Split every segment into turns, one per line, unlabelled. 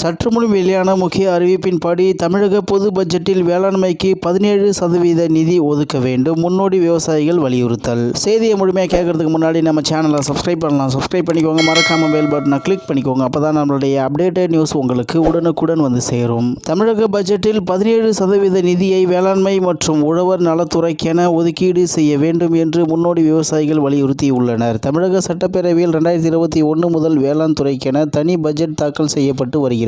சற்று முன் வெளியான முக்கிய அறிவிப்பின்படி தமிழக பொது பட்ஜெட்டில் வேளாண்மைக்கு பதினேழு சதவீத நிதி ஒதுக்க வேண்டும் முன்னோடி விவசாயிகள் வலியுறுத்தல். செய்தியை முழுமையாக கேட்கறதுக்கு முன்னாடி நம்ம சேனலை சப்ஸ்கிரைப் பண்ணலாம். சப்ஸ்கிரைப் பண்ணிக்கோங்க மறக்காம பெல் பட்டனை கிளிக் பண்ணிக்கோங்க. அப்போ தான் நம்மளுடைய அப்டேட்டட் நியூஸ் உங்களுக்கு உடனுக்குடன் வந்து சேரும். தமிழக பட்ஜெட்டில் பதினேழு சதவீத நிதியை வேளாண்மை மற்றும் உழவர் நலத்துறைக்கென ஒதுக்கீடு செய்ய வேண்டும் என்று முன்னோடி விவசாயிகள் வலியுறுத்தியுள்ளனர். தமிழக சட்டப்பேரவையில் ரெண்டாயிரத்தி இருபத்தி ஒன்று முதல் வேளாண் துறைக்கென தனி பட்ஜெட் தாக்கல் செய்யப்பட்டு வருகிறது.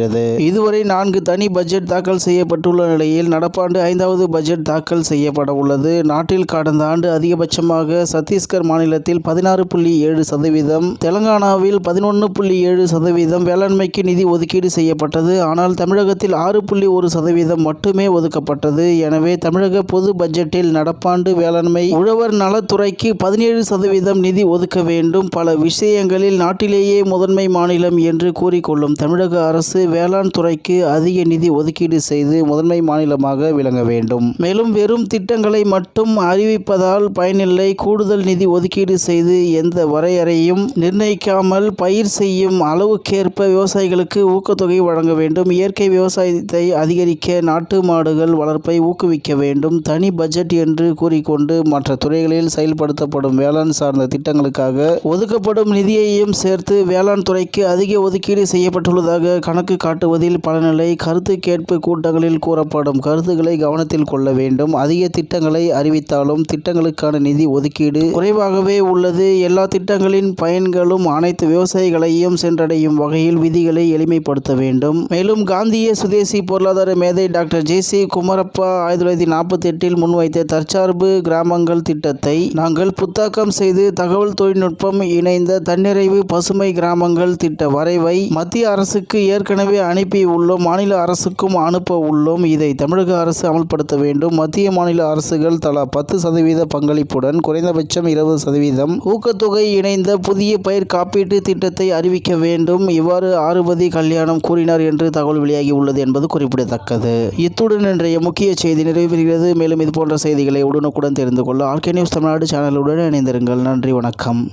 இதுவரை நான்கு தனி பட்ஜெட் தாக்கல் செய்யப்பட்டுள்ள நிலையில் நடப்பாண்டு ஐந்தாவது பட்ஜெட் தாக்கல் செய்யப்பட உள்ளது. நாட்டில் கடந்த ஆண்டு அதிகபட்சமாக சத்தீஸ்கர் மாநிலத்தில் பதினாறு புள்ளி ஏழு சதவீதம் தெலங்கானாவில் பதினொன்று புள்ளி ஏழு சதவீதம் வேளாண்மைக்கு நிதி ஒதுக்கீடு செய்யப்பட்டது. ஆனால் தமிழகத்தில் ஆறு புள்ளி ஒரு சதவீதம் மட்டுமே ஒதுக்கப்பட்டது. எனவே தமிழக பொது பட்ஜெட்டில் நடப்பாண்டு வேளாண்மை உழவர் நலத்துறைக்கு பதினேழு சதவீதம் நிதி ஒதுக்க வேண்டும். பல விஷயங்களில் நாட்டிலேயே முதன்மை மாநிலம் என்று கூறிக்கொள்ளும் தமிழக அரசு வேளாண் துறைக்கு அதிக நிதி ஒதுக்கீடு செய்து முதன்மை மாநிலமாக விளங்க வேண்டும். மேலும் வெறும் திட்டங்களை மட்டும் அறிவிப்பதால் பயனில்லை. கூடுதல் நிதி ஒதுக்கீடு செய்து எந்த வரையறையும் நிர்ணயிக்காமல் பயிர் செய்யும் அளவுக்கேற்ப விவசாயிகளுக்கு ஊக்கத்தொகை வழங்க வேண்டும். இயற்கை விவசாயத்தை அதிகரிக்க நாட்டு மாடுகள் வளர்ப்பை ஊக்குவிக்க வேண்டும். தனி பட்ஜெட் என்று கூறிக்கொண்டு மற்ற துறைகளில் செயல்படுத்தப்படும் வேளாண் சார்ந்த திட்டங்களுக்காக ஒதுக்கப்படும் நிதியையும் சேர்த்து வேளாண் துறைக்கு அதிக ஒதுக்கீடு செய்யப்பட்டுள்ளதாக கணக்கு காட்டுவதில் பலநிலை கருத்து கேட்பு கூட்டங்களில் கூறப்படும். கருத்துக்களை கவனத்தில் கொள்ள வேண்டும். அதிக திட்டங்களை அறிவித்தாலும் திட்டங்களுக்கான நிதி ஒதுக்கீடு குறைவாகவே உள்ளது. எல்லா திட்டங்களின் பயன்களும் அனைத்து விவசாயிகளையும் சென்றடையும் வகையில் விதிகளை எளிமைப்படுத்த வேண்டும். மேலும் காந்திய சுதேசி பொருளாதார மேதை டாக்டர் ஜே. சி. குமரப்பா ஆயிரத்தி தொள்ளாயிரத்தி நாற்பத்தி எட்டில் முன்வைத்த தற்சார்பு கிராமங்கள் திட்டத்தை நாங்கள் புத்தாக்கம் செய்து தகவல் தொழில்நுட்பம் இணைந்த தன்னிறைவு பசுமை கிராமங்கள் திட்ட வரைவை மத்திய அரசுக்கு ஏற்கனவே அனுப்பி உள்ளோம் மாநில அரசுக்கும் அனுப்ப உள்ளோம். இதை தமிழக அரசு அமல்படுத்த வேண்டும். மத்திய மாநில அரசுகள் தலா பத்து சதவீத பங்களிப்புடன் குறைந்தபட்சம் இருபது சதவீதம் ஊக்கத்தொகை இணைந்த புதிய பயிர் காப்பீட்டு திட்டத்தை அறிவிக்க வேண்டும். இவ்வாறு ஆறுபதி கல்யாணம் கூறினார் என்று தகவல் வெளியாகி உள்ளது என்பது குறிப்பிடத்தக்கது. இத்துடன் இன்றைய முக்கிய செய்தி நிறைவு பெறுகிறது மேலும் இது போன்ற செய்திகளை உடனுக்குடன் தெரிந்து கொள்ள ஆர்கே நியூஸ் தமிழ்நாடு சேனலுடன் இணைந்திருங்கள். நன்றி வணக்கம்.